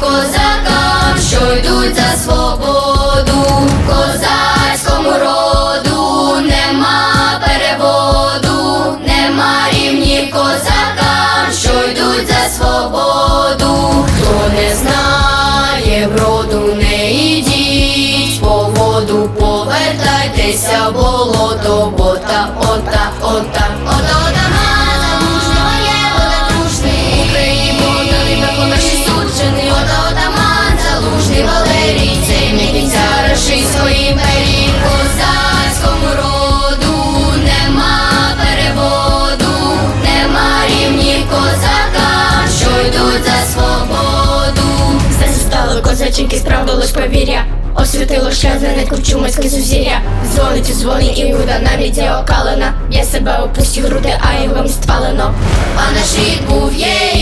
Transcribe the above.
козакам, що йдуть за свободу, козацькому роду нема переводу, нема рівні козакам, що йдуть за свободу, хто не знає, броду не йдіть, по воду повертайтеся, болото, бота, ота, ота, ота. Козаченьки, справдилось повір'я. Освітило шлях за нитку чумацьке зузір'я. Дзвонить у дзвоні гуда навіть є окалена. Я себе опустю груди, а його спалено. А наш рід був є і